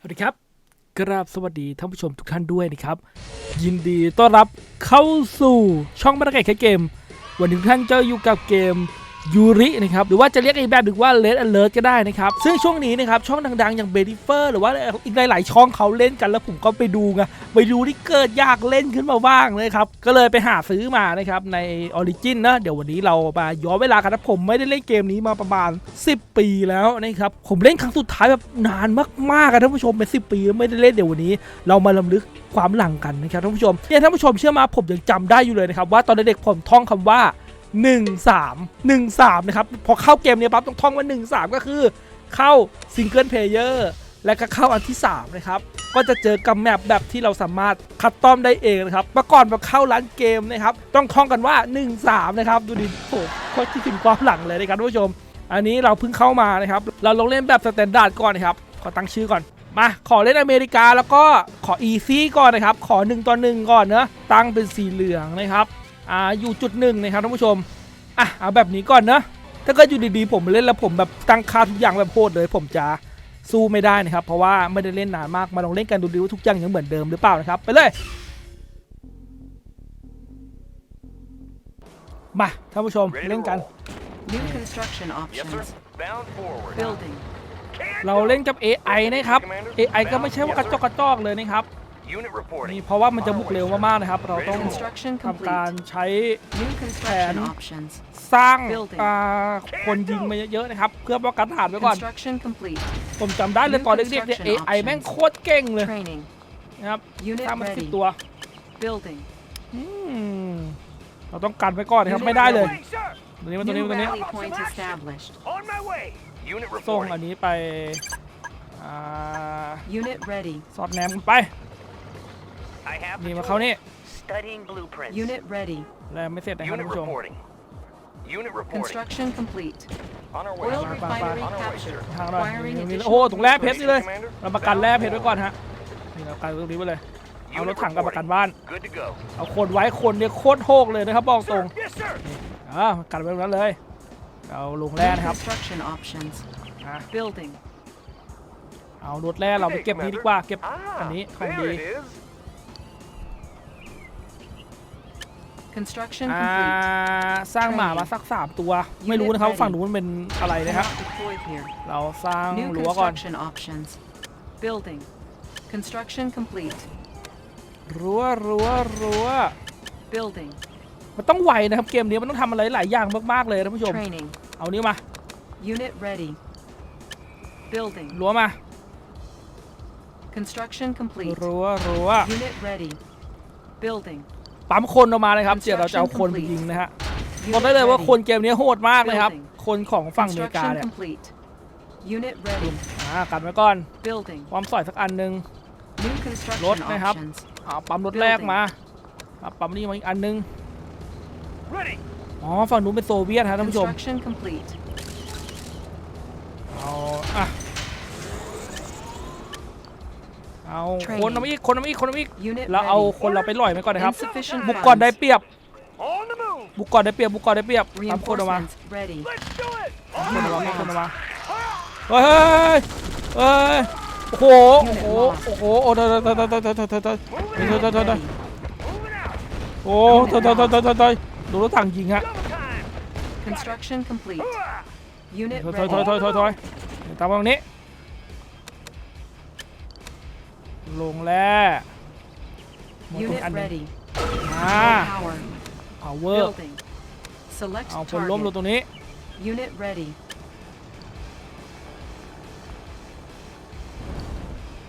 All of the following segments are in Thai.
สวัสดีครับ กราบสวัสดีท่านผู้ชมทุกท่านด้วยนะครับ ยินดีต้อนรับเข้าสู่ช่องบรรยากาศแค่เกม วันนี้ทุกท่านจะอยู่กับเกม ยูรินะครับหรือว่าจะเรียกอีกแบบหรือว่าเลดอเลอร์ก็ได้นะครับซึ่งช่วงนี้นะครับช่องดังๆ อย่างเบดิเฟอร์หรือว่าอีกหลายๆช่องเขาเล่นกันแล้วผมก็ไปดูไงไปดูที่เกิดยากเล่นขึ้นมาบ้างเลยครับก็เลยไปหาซื้อมานะครับในออริจินนะเดี๋ยววันนี้เรามาย้อนเวลากันนะผมไม่ได้เล่นเกมนี้มาประมาณ 10 ปีแล้วนะครับผมเล่นครั้งสุดท้ายแบบนานมากๆกันท่านผู้ชมเป็น 10 ปีแล้วไม่ได้เล่นเดี๋ยววันนี้ เรามาลำลึกความหลังกันนะครับท่านผู้ชมเนี่ยท่านผู้ชมเชื่อมาผมยังจำได้อยู่เลยนะครับว่าตอนเด็กผมท่องคำว่า 1 3 1 3นะครับพอเข้าเกมเนี่ยปั๊บต้องท่องว่า 1 3 ก็คือเข้าซิงเกิลเพลเยอร์และก็เข้าอันที่ 3 นะครับ ก็จะเจอกับแมปแบบที่เราสามารถคัดต้อมได้เองนะครับเมื่อก่อนมาเข้าร้านเกมนะครับ ต้องท่องกันว่า 1 3 นะครับ ดูดิโอ้โคตรคิดถึงความหลังเลยนะครับทุกผู้ชม อันนี้เราเพิ่งเข้ามานะครับ เราลงเล่นแบบสแตนดาร์ดก่อนนะครับ ขอตั้งชื่อก่อน มา ขอเล่นอเมริกาแล้วก็ขออีซี่ก่อนนะครับ ขอ1ต่อ1ก่อนเนอะตั้งเป็นสีเหลืองนะครับ อ่าอยู่จุดหนึ่งนะครับท่านผู้ชมอะเอาแบบนี้ก่อนเนาะถ้าเกิดอยู่ดีๆผมเล่นแล้วผมแบบตั้งค่าทุกอย่างแบบโคตรเลย ผมจะสู้ไม่ได้นะครับ เพราะว่าไม่ได้เล่นนานมากมาลองเล่นกันดูดิว่าทุกอย่างยังเหมือนเดิมหรือเปล่านะครับไปเลยมาท่านผู้ชมเล่นกัน New construction options. Bound เราเล่นกับ AI นะครับ AI ก็ไม่ใช่ว่ากระจอกกระจอกเลยนะครับ นี่เพราะว่ามันจะบุกเร็วมากๆนะครับ เราต้องทำการใช้แผนสร้างคนยิงมาเยอะๆนะครับ เพื่อป้องกันฐานไว้ก่อน ผมจำได้เลยตอนเด็กๆเนี่ยไอแม่งโคตรเก่งเลยนะครับสร้างมาสิบตัวเราต้องกันไว้ก่อนนะครับไม่ได้เลยตัวนี้มาตัวนี้มาตัวนี้ส่งอันนี้ไปซอดแหนมไป I have นี่มาเขานี่ studying blueprints. Unit ready. แล้วไม่เสร็จนะครับ Unit คุณผู้ชม reporting. Unit reporting. Construction complete. On our way. Oil sir. refinery On our way, captured. sir. ทางเรา Acquiring ตรงนี้ additional โอ้โหถุงแร่เพชรนี่เลยเราประกันแร่เพชรไว้ก่อนฮะนี่เราประกันตรงนี้ไปเลย เอารถ Unit ถังกลับประกัน reporting. บ้าน Good to go. เอาคนไว้คนเนี่ยโคตรโหกเลยนะครับบอกตรง Sir, yes, sir. อ่ากันไว้ตรงนั้นเลย เอาลงแร่นะครับ Construction options. อะ Building. เอารถแร่เราไปเก็บนี้ดีกว่า เก็บ Ah, อันนี้ของ there ดี it is. Construction อ่า complete. สร้างหมามาสักสามตัว ไม่รู้นะครับว่าฝั่งนู้นเป็นอะไรนะครับ Cannot deploy here. เราสร้าง New รั้วก่อน construction options. Building. Construction complete. รั้วรั้วรั้ว Building. มันต้องไวนะครับเกมนี้มันต้องทำอะไรหลายอย่างมากๆเลยท่านผู้ชม Training. เอานี้วมา Unit ready. Building. รั้วมา Construction complete. รั้วรั้ว Unit ready. Building. ปั๊มคนออกมาเลยครับเจียเราจะเอาคนไปยิงนะฮะบอกได้เลยว่าคนเกมนี้โหดมากเลยครับ คนของฝั่งอเมริกาเนี่ยอ่ากันไว้ก่อนความสอยสักอันหนึ่งรถนะครับอ่าปั๊มรถแรกมาปั๊มนี่มาอีกอันหนึ่งอ๋อฝั่งนู้นเป็นโซเวียตฮะท่านผู้ชมเอาอะ คนเอาอีกคนเอาอีกคนเอาอีกเราเอาคนเราไปลอยไปก่อนนะครับ บุกก่อนได้เปรียบ บุกก่อนได้เปรียบบุกก่อนได้เปรียบทำคนออกมาคนออกมาคนออกมาเฮ้ยเฮ้ยโอ้โหโอ้โหโอ้โหเอ้โเโอ้เหโอ้โหโเถิหเอ้โหโอ้เหโอ้โหโเถิหโอ้โหโอ้โหโอ้โหโอ้โหโอ้โหโอ้โหโอ้โหโอ้โหโอ้โหโอ้โหโอ้โหโอ้โหโอ้โหโอ้โหโอ้โหโนี้ ลงแล้วหมดตรง Unit อันหนึ่ง ready. อ่า Power. power Building. Select เอาคนล้มลง target. ตรงนี้ Unit ready.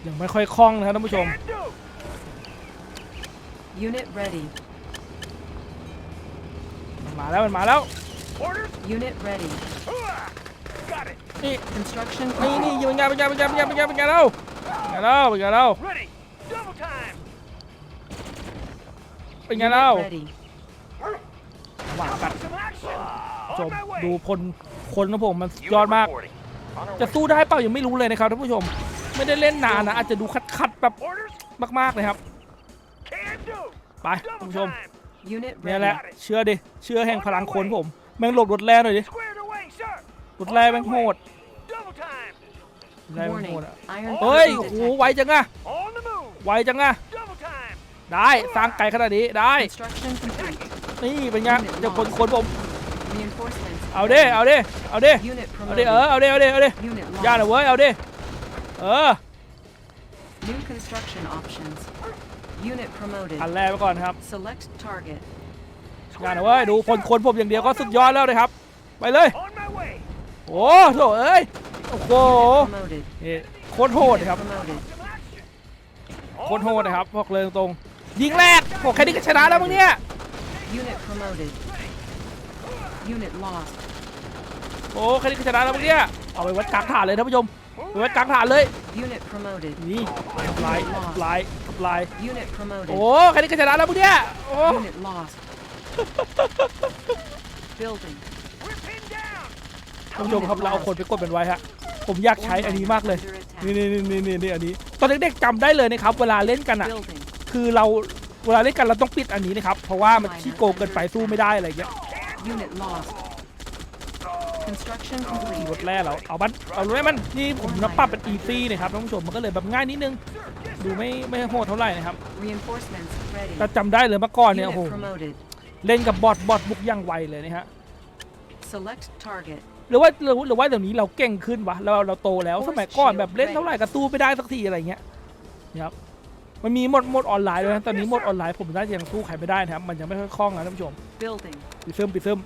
ยังไม่ค่อยคล่องนะครับท่านผู้ชม Can do. Unit ready. มันมาแล้วมันมาแล้ว Orders. Unit ready. Hooah! Got it. นี่ Construction นี่นี่ complete. ยิงเป็นไงเป็นไงเป็นไงเป็นไงเป็นไงเป็นไงเราเป็น ไงเราเป็นไงเรา Ready. Double time. เป็นไงเรา Unit ready. หวานกัด Some action. ช On ม my way. ดูพลคนนะผมมันสุด Unit ยอดมาก reporting. On our จะ way. สู้ได้เปล่ายังไม่รู้เลยนะครับท่านผู้ชม ไม่ได้เล่นนานนะอาจจะดูคัดๆแบบ Orders. มากๆเลยครับ Can do. ไปท่าน Double ผู้ชม time. Unit เนี่ยแหละ ready. เชื่อดิเชื่อแห่งพลังคนผม แม่งหลบรถแร่หน่อยดิ Squared away, sir. รถแร่แม่งโหด Double time. ได้มัน Warning. โหดอะ Iron เฮ้ย forces โอ้โห detected. ไวจังอะ On the move. ไวจังอะ Double time. ได้สร้างไกลขนาดนี้ได้ Construction complete. นี่เป็นไงเดี๋ยวคนคนผม Reinforcements. เอาดิเอาดิเอาดิ Unit เอาดิเออ promoted. เอาดิเอาดิเอาดิ Unit ย่าหน่อย lost. เว้ยเอาดิเออ New construction options. Unit promoted. อันแรกไปก่อนครับ Select target. อย่าหน่อยเว้ยดูคนคนผมอย่างเดียวก็สุดยอดแล้วนะครับ ไปเลย On my way. โอ้โถเอ้ย โอ้โห Promoted. นี่โคตรโหดนะครับ Promoted. Some action. โคตรโหดนะครับบอกเลยตรงๆยิงแรกโอ้แค่นี้ก็ชนะแล้วมึงเนี่ย Unit promoted. Unit lost. โอ้แค่นี้ก็ชนะแล้วมึงเนี่ยเอาไปวัดกลางฐานเลยท่านผู้ชมไปวัดกลางฐานเลย Unit promoted. นี่ลายลายลาย Unit promoted. โอ้แค่นี้ก็ชนะแล้วมึงเนี่ยโอ้ Unit lost. Building. We're pinned down. ท่านผู้ชมครับเราเอาคนไปกดเป็นไว้ฮะ ผมอยากใช้อันนี้มากเลย Under attack. นี่นี่นี่นี่นี่อันนี้ตอนเด็กๆจำได้เลยนะครับ เวลาเล่นกันอะ Building. คือเราเวลาเล่นกันเราต้องปิดอันนี้นะครับ เพราะว่ามันขี้โกงเกินไปสู้ไม่ได้อะไรอย่างเงี้ย Unit lost. Construction ร complete. ถแร่เราเอามันเอารถแร่มันนี่ผมนับปรับเป็นอีซี่นะครับท่านผู้ชมมันก็เลยแบบง่ายนิดนึง ดูไม่ไม่โหดเท่าไหร่นะครับ Reinforcements ready. แต่จำได้เลยเมื่อก่อนเนี่ย Unit โอ้โห promoted. เล่นกับบอทบอทบุกอย่างไวเลยนะฮะ Select target. หรือว่าหรือหรือว่าเดี๋ยวนี้เราเก่งขึ้นวะเราเราโตแล้วสมัยก่อนแบบเล่นเท่าไหร่ก็สู้ไม่ได้สักทีอะไรเงี้ยนี่ครับมันมีโหมดโหมดออนไลน์ด้วยนะตอนนี้โหมดออนไลน์ผมน่าจะยังสู้ใครไม่ได้นะครับมันยังไม่ค่อยคล่องนะท่านผู้ชม Building. ปิดซึมปิดซึม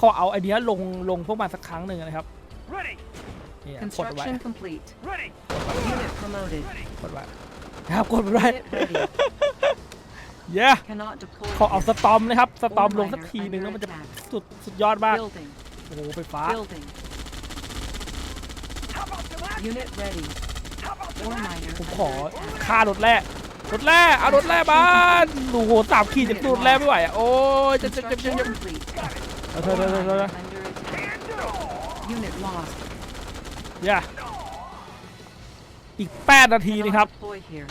ขอเอาไอเดียลงลงพวกมาสักครั้งหนึ่งนะครับ Ready. นี่กดเอาไว้ Construction complete. Ready. Unit promoted. กดไว้นะครับกดไว้ Unit ready. เย้ Cannot deploy. ขอเอาส here. ตอมนะครับสตอม Ore ลงสัก miner ทีหนึ่ง under แล้วมันจะ attack. สุดสุดยอดมาก Building. โอ้โหไฟฟ้า Building. How about some action? Unit ready. How about some Ore action? miner ผม under ขอ attack. ค่ารถแร่รถแร่เอารถแร่บ้านโอ้โหสามขีดจะสู้รถแร่ไม่ไหวอะโอ้ยจะจะจะจะ Construction จะ complete. เอาเถอะเถอะเถอะเถ Ore อะ miner under attack. Can do. Unit lost. อย่า อีกแปดนาทีนะครับ Cannot deploy here.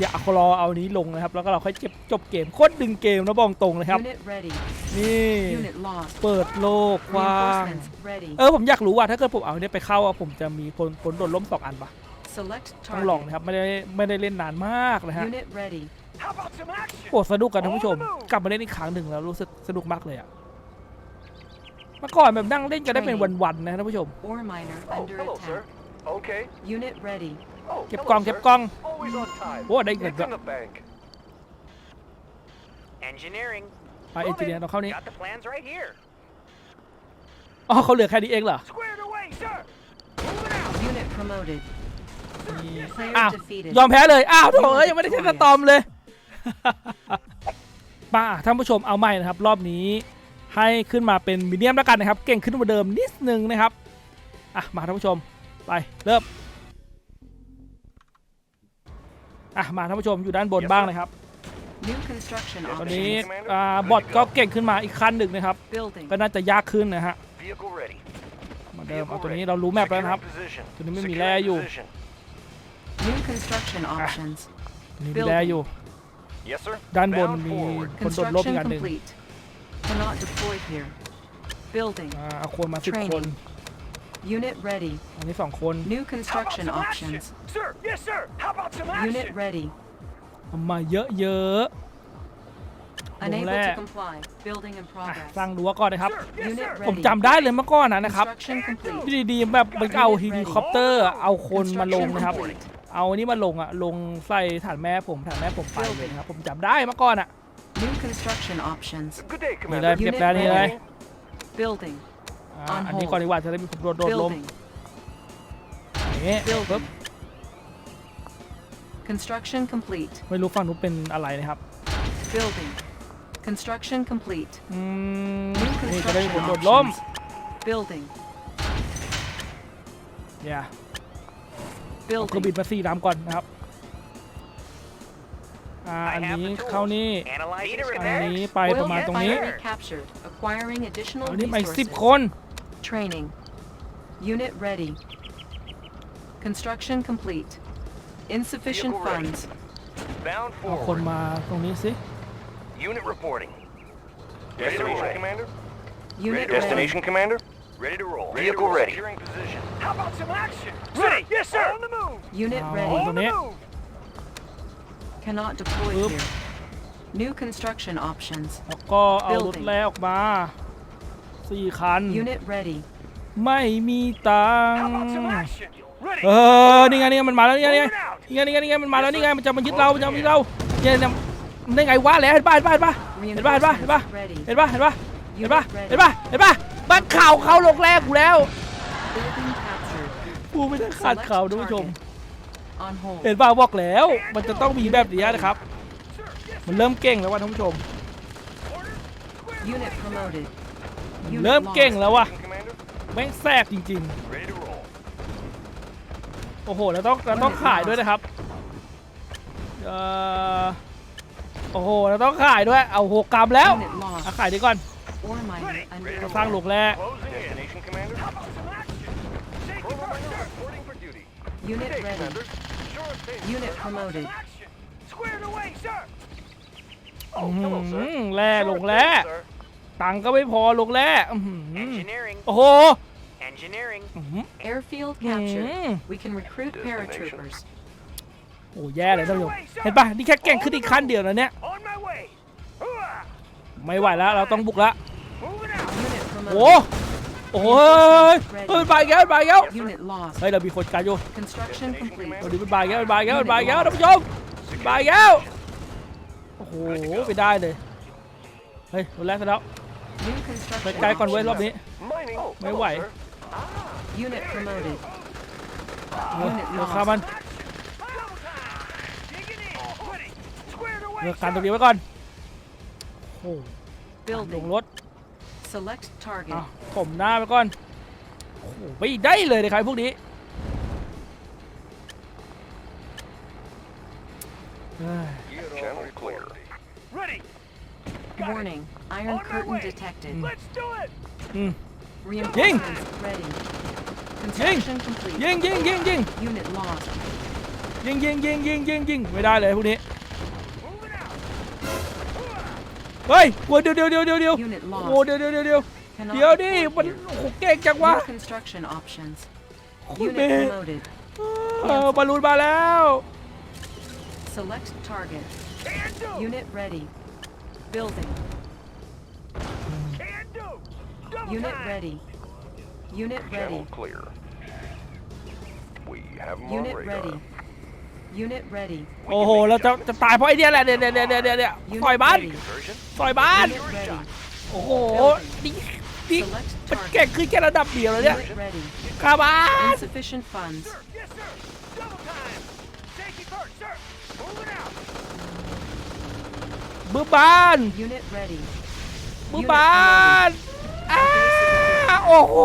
อย่าเอารอเอานี้ลงนะครับ แล้วก็เราค่อยเก็บจบเกมโคตรดึงเกมนะบอกตรงเลยครับ Unit ready. นี่ Unit lost. เปิดโลกกว้าง Reinforcements ready. เออผมอยากรู้ว่าถ้าเกิดผมเอาเนี่ยไปเข้าอะผมจะมีผลผลโดนล้มสองอันปะ Select ต้องลอง target. นะครับ ไม่ได้ไม่ได้เล่นนานมากนะฮะ Unit ready. How about some action? โอ้สนุกกันท่านผู้ชม กลับมาเล่นอีกครั้งหนึ่งแล้วรู้สึกสนุกมากเลยอะเมื่อก่อนแบบนั่งเล่นกันได้เป็นวันๆนะท่านผู้ชม Ore miner Oh, under hello, sir. attack. Okay. Unit ready. Oh, เก็บ hello, กล่องเก็บ sir. กล่อง Always on time. โอ้ได้เงิน It's ด้วย in the bank. Engineering. ไปเอนจิเนียร์เราเข้านี้ Got the plans right here. อ๋อเขาเหลือแค่นี้เองเหรอ Squared away, sir. Moving out. Unit promoted. อ้าว Player defeated. ยอมแพ้เลย อ้าวโถเอ้ยยังไม่ได้ใช้สตอมเลย มาท่านผู้ชมเอาใหม่นะครับ รอบนี้ให้ขึ้นมาเป็นมีเดียมแล้วกันนะครับ เก่งขึ้นกว่าเดิมนิดนึงนะครับ อะ มาท่านผู้ชม ไป เริ่ม อะ มาท่านผู้ชมอยู่ด้านบน Yes, บ้าง sir. นะครับ New construction ตอนนี้ options. อ่าบอทก็เก่งขึ้นมาอีกขั้นหนึ่งนะครับ Building. ก็น่าจะยากขึ้นนะฮะ Vehicle ready. เหมาเดิมเอาตัวนี้เรารู้แมปแล้วนะครับ Position. ตัวนี้ไม่มีแร่อยู่ Position. New construction options. นี่มีแร่อยู่ Yes, sir. ด้านบน Bound มี forward. คนโดดร่มอี Construction กอันหนึ่ง complete. Cannot deploy here. Building. อ่าเอาคนมาสิบ Training คน Unit ready. อันนี้สองคน New How about construction some action? options. Sir, yes, sir. How about some Unit action? ready. เอามาเยอะ Unable Lẹ. to comply. Building in ๆอะ progress. สร้างรั้วก่อนนะครับ Sir, yes, Unit sir. ผม ready. จำได้เลยเมื่อก่อนนะนะครับ Construction complete. อยู่ดีๆแบบมันก็เอาเฮลิคอปเตอร์อะเอาคนมาลง Construction นะครับ complete. เอาอันนี้มาลงอะลงใส่ฐานแม่ผมฐานแม่ผมไปเลยนะครับผมจำได้เมื่อก่อนอะ New construction options. Good day, นี่เลย Commander. เก็บแล้วนี่เลย Building. อ่า On อันนี้ hold. ก่อนดีกว่าจะได้มีผมโดดโดดลม Building. อย่างนี้ปึ๊บ Building. Construction complete. ไม่รู้ฝั่งนู้นเป็นอะไรนะครับ Building. Construction complete. อืม New นี่จะได้มี construction ผมโดดล้ม options. Building. เนี่ยเอาเครื่องบิ Building. นมาสี่ลำก่อนนะครับ อ่า อันนี้เข้านี่ Analyze it อัน there. นี้ไปประมาณตรงนี้ Refinery captured. Acquiring additional อันนี้ไปสิบ resources. คน Training. Unit ready. Construction complete. Insufficient Vehicle ready. funds. Bound เอาคน forward. มาตรงนี้สิ Unit reporting. Destination, Commander. Unit ready. Destination, Commander. Ready to roll. Vehicle ready. Securing position. How about some action? Ready. Yes, sir. On the move. Unit Oh. ready. On the move. Cannot deploy Oop. here. New construction options. แล้วก็เอารถ Building แล่ออกมา สี่คัน Unit ready. ไม่มีตัง How ค์ about some action? Ready. เออ นี่ไงนี่ไงมันมาแล้วนี่ไงนี่ไงนี่ไงนี่ไงนี่ไงมันมาแล้วนี่ไงมันจะมายึดเรามันจะมายึดเราเนี่ยเนี่ยได้ไงวะแล้วเห็นป่ะเห็นป่ะเห็นป่ะเห็นป่ะเห็นป่ะเห็นป่ะ Ready. เห็นป่ะเห็นป่ะเห็นป่ะเห็นป่ะเห็นป่ะบ้านข่าวเขาลงแรกกูแล้ว Building captured. กูไม่ได้ขาดข่าวท่านผู้ชม On hold. เห็นป่ะบอกแล้ว มันจะต้องมีแบบนี้นะครับ มันเริ่มเก่งแล้วว่ะท่านผู้ชม Unit promoted. Unit เริ่มเก่ง lost. แล้วว่ะ Commander. แม่งแทรกจริง Ready to roll. ๆโอ้โหเราต้องเราต้องขายด้วยนะครับเอ่อโอ้โหเราต้องขายด้วย เอาหกกรัมแล้ว Unit เอา lost. ขายดีก่อน Ore miner under จะสร้างโรงแรก Closing in. Destination, Commander. How about some action? Safety first, sir. Reporting for duty. Unit Hey, ready. Commander. Sure thing. Unit promoted. Action. Squared away, sir. อื้ Oh, อ hello, หื sir. อแร่ลงแร่ Sure thing, sir. ตังค์ก็ไม่พอลงแร่อื้อหือ Engineering. โอ้โห Engineering. อื้อหือ Airfield Mm. captured. We can recruit paratroopers. โอ้แย่เลยท่านผู้ชมเห็นปะนี่แค่เก่งขึ้นอีกขั้นเดียวนะเนี่ย On my way. Hooah! ไม่ไหวแล้ว เราต้องบุกละ Moving out. Unit โอ้ promoted. โอ้โหเฮ้ยบายแก้วบายแก้ว Unit lost. เฮ้ย เรามีคนการอยู่ Construction complete. เราดีเป็นบายแก้วเป็นบายแก้วเป็นบายแก้วท่านผู้ชมบายแก้ว โอ้โห ไปได้เลย เฮ้ยคนแรกซะแล้ว New ไป construction ไกลก่อนเว้ยรอบ options. นี้ Mining. Oh, ไม่ไหว Unit promoted. เออ Unit เรือคามัน Double time. Digging in. Ready. Squared เรือ away, การตรง sir. นี้ไว้ก่อน โอ้โหลง Building. รถ Select target. อะผมหน้าไปก่อน โอ้โหไปได้เลยนะครับพวกนี้เฮ้ย Channel Warning. Iron On my curtain way. detected. Let's do it. อืม Reinforcements ready. Construction complete. ยิงยิงยิงยิง Unit lost. ยิงยิงยิงยิงยิงยิงไม่ได้เลยพวกนี้ Moving out. เฮ้ยโอ้ยเดี๋ยวเดี๋ยวเดี๋ยวเดี๋ยวเดี๋ยว Unit โอ้ lost. เดี๋ยวเดี๋ยวเดี๋ยวเดี๋ยว Cannot เดี๋ยวดิ deploy มัน here. โอ้โหเก่งจังวะ New construction options. คุณเม Unit ย์ promoted. เออบอลลูนมาแล้ว Select target. Can do. Unit ready. Building. Can do. Double Unit time. ready. Unit Channel ready. clear. We have them on Unit radar. ready. Unit ready. โอ้โหเราจะจะตายเพราะไอเดียแหละเดี๋ยวเดี๋ยวเดี๋ยวเดี๋ยวเดี๋ยว Unit ซอยบ้าน ready. Version. ซอยบ้าน Unit ready. โอ้โหนี่นี่ Select มัน target. เก่งขึ้นแค่ระดับเดียวเลยเนี่ย Unit ready. ข้าบ้าน Insufficient funds. มือบ้าน Unit ready. มือบ้านอ้าโอ้โห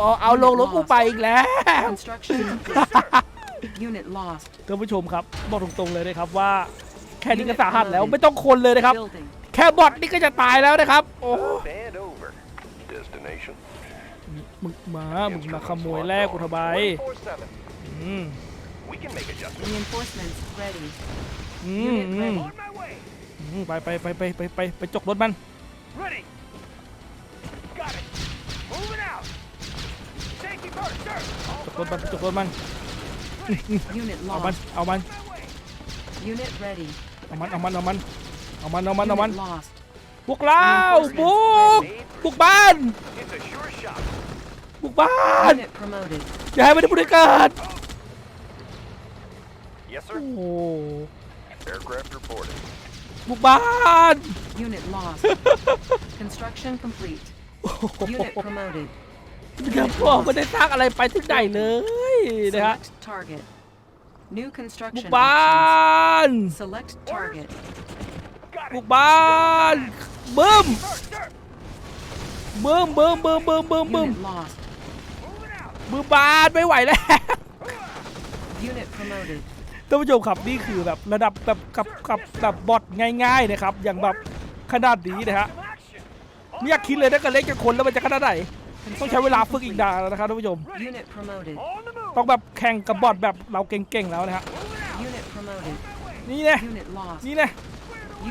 เอาเอาลงรถกูไปอีกแล้ว Construction complete. Unit lost. ท่านผู้ชมครับบอกตรงๆเลยนะครับว่าแค่นี้ก็สาหัสแล้วไม่ต้องคนเลยนะครับ Building. แค่บอทนี่ก็จะตายแล้วนะครับโอ้ Up and over. Destination. มึงมา มึงมาขโมยแรกกูทำไม 447. อืม We can make adjustments. Reinforcements ready. อืม Unit อืม ready. On my way. อืมไปไปไปไปไปไปไปจกรถมัน Ready. Got it. Moving out. Safety first, sir. จกรถมันจกรถมัน Unit เอามัน lost. เอามัน On my way. Unit ready. เอามันเอามันเอามันเอามันเอามันเอามัน Unit lost. บุกแล้วบุกบุกบ้าน It's a sure shot. บุกบ้าน Unit promoted. อย่าให้มันได้บริการ Yes, โอ้ sir. โห Aircraft reporting. บุกบ้าน Unit lost. Construction complete. โอ้โห Unit promoted. อย่าบอกไม่ได้สร้างอะไรไปถึงไหนเลยนะฮะ Select target. New บุก construction บ้า options. น Select target. Got บุ it. กบ้านบึ้ม First, sir. บึ้มบึ้มบึ้มบึ้มบึ้มบึ้ม Unit lost. Moving out. บึ้มบ้านไม่ไหวแล้ว Unit promoted. ท่านผู้ชมครับนี่คือแบบระดับแบบกับกับแบบบอทง่ายๆนะครับ อย่างแบบขนาดนี้นะฮะ Some action. ไม่อยากคิดเลยถ้าเกิดเล็กจะคนแล้วมันจะขนาดไหนต้องใช้เวลาฝึกอีกนานนะครับท่านผู้ชม Unit promoted. On the move. ต้องแบบแข่งกับบอทแบบเราเก่งๆแล้วนะฮะ Moving out. Unit promoted. นี่แน่ Unit lost. นี่แน่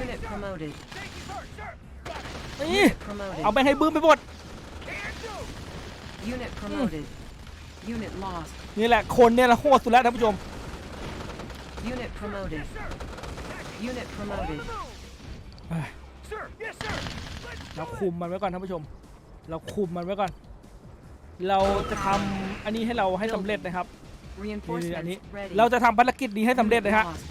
Unit promoted. Safety first, sir. Got it. นี่ Unit promoted. เอาไปให้บึ้มไปหมด Can do. Unit promoted. Unit lost. นี่แหละคนเนี่ยแหละโคตรสุดแล้วท่านผู้ชม Unit promoted. Unit promoted. Sir, yes, sir. เราคุมมันไว้ก่อนท่านผู้ชม เราคุมมันไว้ก่อน เราจะทำอันนี้ให้เราให้สำเร็จนะครับนี่อันนี้ Reinforcements ready. เราจะทำภารกิจนี้ให้สำเร็จ Unit นะฮะ lost.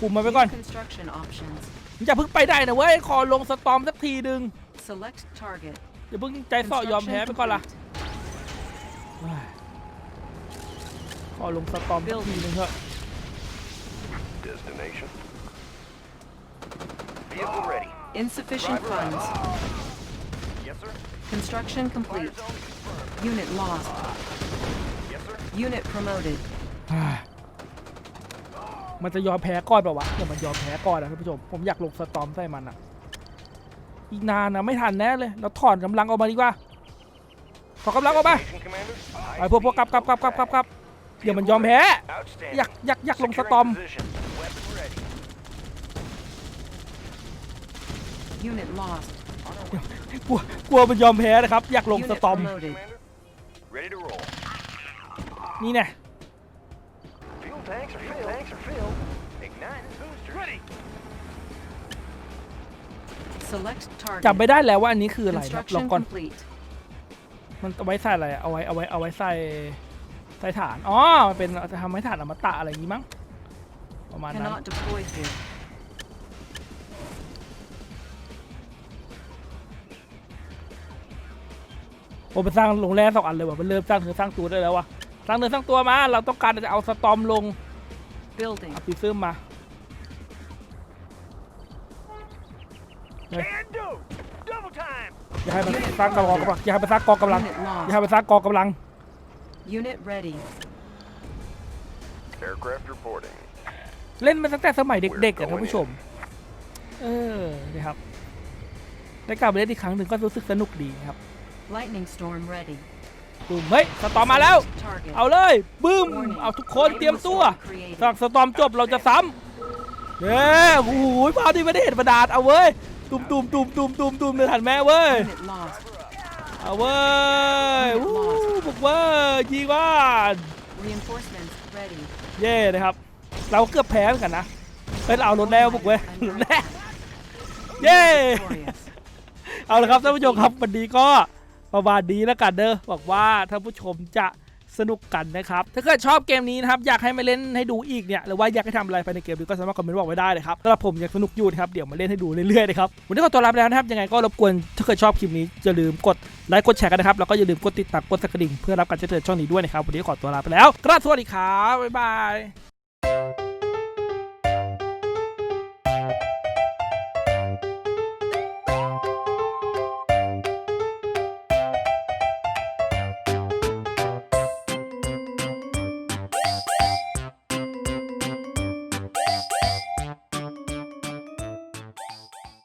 คุมมันไว้ก่อน New construction options. อย่าเพิ่งไปได้นะเว้ย ขอลงสตอมสักทีดึง Select target. อย่าเพิ่งใจเสาะยอมแพ้ไปก่อนล่ะ complete. ขอลงสตอมสักทีนึงเถอะ Destination. Vehicle ready. Insufficient funds. Yes, sir. Construction complete. Zone confirmed. Unit lost. Yes, sir. Unit promoted. มันจะยอมแพ้ก่อนเปล่าวะเดี๋ยวมันยอมแพ้ก่อนนะท่านผู้ชม ผมอยากลงสตอมใส่มันอะอีกนานนะไม่ทันแน่เลย เราถอนกำลังออกมาดีกว่า ถอนกำลังออกมา Station commander. ไอ้พวกพวกกลับกลับกลับกลับกลับกลับเดี๋ยวมันยอมแพ้ Outstanding. อยากอยากอยากลงส Securing ตอม position. Weapon ready. Unit lost. กลัวกลัวมันยอมแพ้นะครับ อยากลงส Unit ตอม promoted. Commander. Ready to roll. นี่แน่ Fuel tanks are filled. Tanks are filled. Igniting boosters. Ready. Select จำไม่ target. ได้แล้วว่าอันนี้คืออะไรนะลอง Construction ก่อน complete. มันเอาไว้ใส่อะไรอะเอาไว้เอาไว้เอาไว้ใส่ใส่ฐาน อ๋อ มันเป็นจะทำให้ฐานอมตะอะไรอย่างงี้มั้ง ประมาณนั้น Cannot deploy here. ผมไปสร้างโรงแรมสองอันเลยว่ะมันเริ่มสร้างเนื้อสร้างตัวได้แล้ววะสร้างเนื้อสร้างตัวมา เราต้องการจะเอาสตอมลง Building. เอาปีซึมมา Can do. Double time. อย่าให้มันสร้างกองกำลังอย่าให้มันสร้างกองกำลัง Unit อย่าให้ lost. มันสร้างกองกำลัง Unit ready. Aircraft reporting. เล่นมาตั้งแต่สมัยเด็กๆอะท่านผู้ชม เออนะครับได้กลับไปเล่นอีกครั้งหนึ่งก็รู้สึกสนุกดีนะครับ Lightning storm ready. ดูเฮ้ยสตอมมาแล้ว Target. เอาเลยบึ้ม เอาทุกคนเตรียมตัว Created. สั่งสตอมจบเราจะซ้ำเนี่ยโอ้โหภาพที่ไม่ได้เห็นประดาดเอาเว้ยตุ่มตุ่มตุ่มตุ่มตุ่มตุ่มเลยทันแม่เว้ย Unit lost. เอาเว้ยวู้บุกเว้ยยิงบ้าน Reinforcements ready. เย่นะครับ เราเกือบแพ้เหมือนกันนะเฮ้ยเราเอารถแล้วบุกเว้ยรถแรกเย้ Victorious. เอาละครับท่านผู้ชมครับวันนี้ก็ ประมาณนี้แล้วกันเด้อบอกว่าท่านผู้ชมจะสนุกกันนะครับ ถ้าเกิดชอบเกมนี้นะครับ อยากให้มาเล่นให้ดูอีกเนี่ย หรือว่าอยากให้ทำอะไรภายในเกมนี้ก็สามารถคอมเมนต์บอกไว้ได้เลยครับสำหรับผมยังสนุกอยู่นะครับ เดี๋ยวมาเล่นให้ดูเรื่อยๆนะครับ วันนี้ขอตัวลาไปแล้วนะครับ ยังไงก็รบกวน ถ้าเกิดชอบคลิปนี้อย่าลืมกดไลค์ กดแชร์กันนะครับ แล้วก็อย่าลืมกดติดตาม กดสักกระดิ่งเพื่อรับการแจ้งเตือนช่องนี้ด้วยนะครับ วันนี้ขอตัวลาไปแล้วกราบสวัสดีครับ บ๊ายบาย